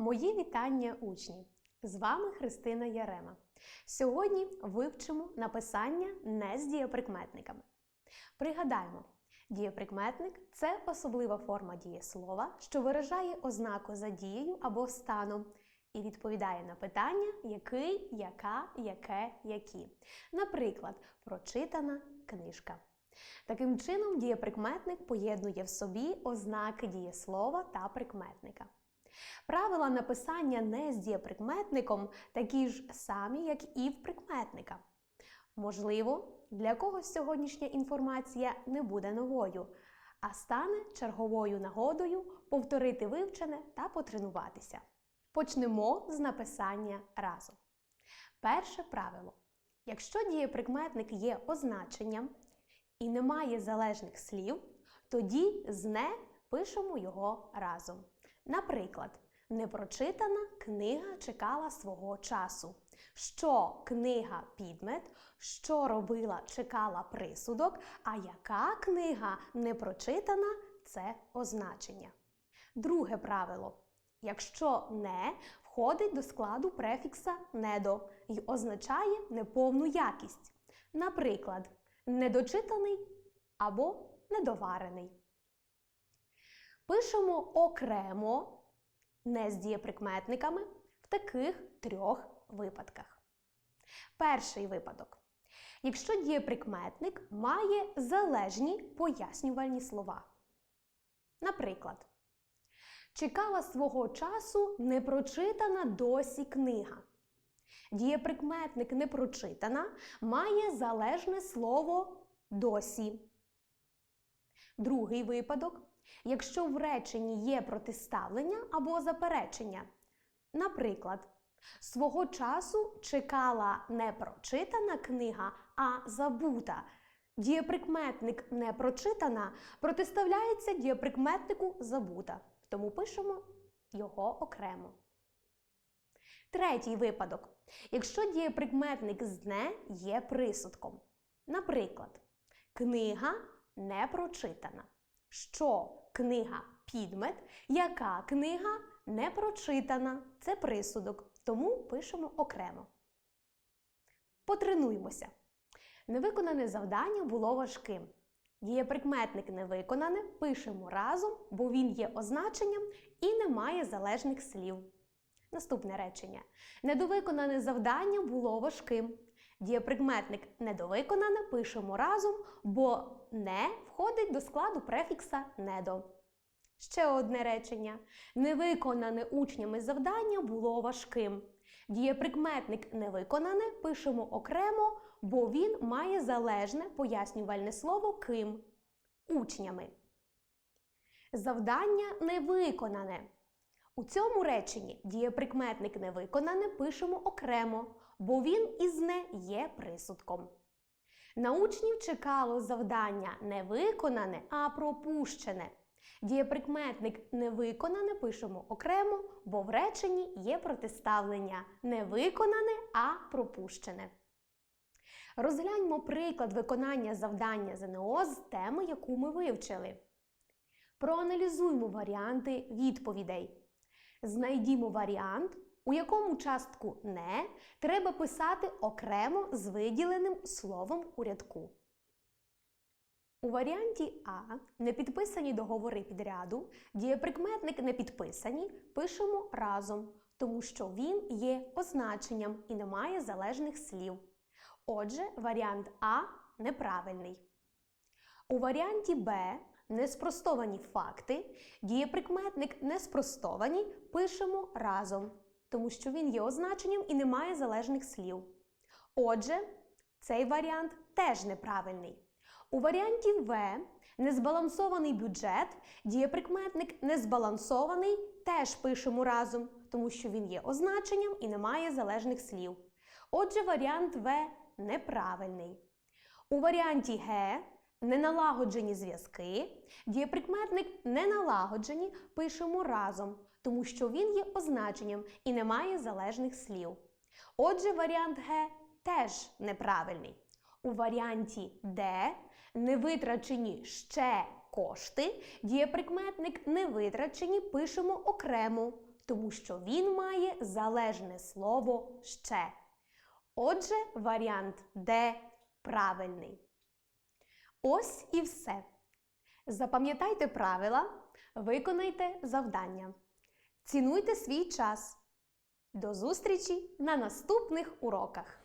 Мої вітання учні! З вами Христина Ярема. Сьогодні вивчимо написання не з дієприкметниками. Пригадаємо, дієприкметник це особлива форма дієслова, що виражає ознаку за дією або станом і відповідає на питання який, яка, яке, які. Наприклад, прочитана книжка. Таким чином, дієприкметник поєднує в собі ознаки дієслова та прикметника. Правила написання не з дієприкметником такі ж самі, як і в прикметника. Можливо, для когось сьогоднішня інформація не буде новою, а стане черговою нагодою повторити вивчене та потренуватися. Почнемо з написання разом. Перше правило. Якщо дієприкметник є означенням і немає залежних слів, тоді з не пишемо його разом. Наприклад, непрочитана книга чекала свого часу. Що книга підмет, що робила чекала присудок, а яка книга непрочитана це означення. Друге правило. Якщо не входить до складу префікса недо і означає неповну якість. Наприклад, недочитаний або недоварений. Пишемо окремо, не з дієприкметниками, в таких трьох випадках. Перший випадок. Якщо дієприкметник має залежні пояснювальні слова. Наприклад, чекала свого часу непрочитана досі книга. Дієприкметник непрочитана має залежне слово досі. Другий випадок. Якщо в реченні є протиставлення або заперечення. Наприклад, свого часу чекала не прочитана книга, а забута. Дієприкметник непрочитана протиставляється дієприкметнику забута. Тому пишемо його окремо. Третій випадок. Якщо дієприкметник з не є присудком. Наприклад, книга не прочитана. Що книга підмет, яка книга не прочитана. Це присудок, тому пишемо окремо. Потренуймося. Невиконане завдання було важким. Дієприкметник невиконане пишемо разом, бо він є означенням і не має залежних слів. Наступне речення. Недовиконане завдання було важким. Дієприкметник недовиконане пишемо разом, бо не входить до складу префікса недо. Ще одне речення. Невиконане учнями завдання було важким. Дієприкметник невиконане пишемо окремо, бо він має залежне пояснювальне слово ким учнями. Завдання не виконане. У цьому реченні дієприкметник невиконане пишемо окремо, бо він із не є присудком. На учнів чекало завдання не виконане, а пропущене. Дієприкметник невиконане пишемо окремо, бо в реченні є протиставлення не виконане, а пропущене. Розгляньмо приклад виконання завдання ЗНО з теми, яку ми вивчили. Проаналізуймо варіанти відповідей. Знайдімо варіант, у якому частку не треба писати окремо з виділеним словом у рядку. У варіанті А не підписані договори підряду, дієприкметник не підписані пишемо разом, тому що він є означенням і не має залежних слів. Отже, варіант А неправильний. У варіанті Б неспростовані факти, дієприкметник неспростовані пишемо разом, тому що він є означенням і не має залежних слів. Отже, цей варіант теж неправильний. У варіанті В незбалансований бюджет, дієприкметник незбалансований теж пишемо разом, тому що він є означенням і не має залежних слів. Отже, варіант В неправильний. У варіанті Г неналагоджені зв'язки, дієприкметник неналагоджені пишемо разом, тому що він є означенням і не має залежних слів. Отже, варіант Г теж неправильний. У варіанті Д невитрачені ще кошти, дієприкметник невитрачені пишемо окремо, тому що він має залежне слово ще. Отже, варіант Д правильний. Ось і все. Запам'ятайте правила, виконайте завдання. Цінуйте свій час. До зустрічі на наступних уроках!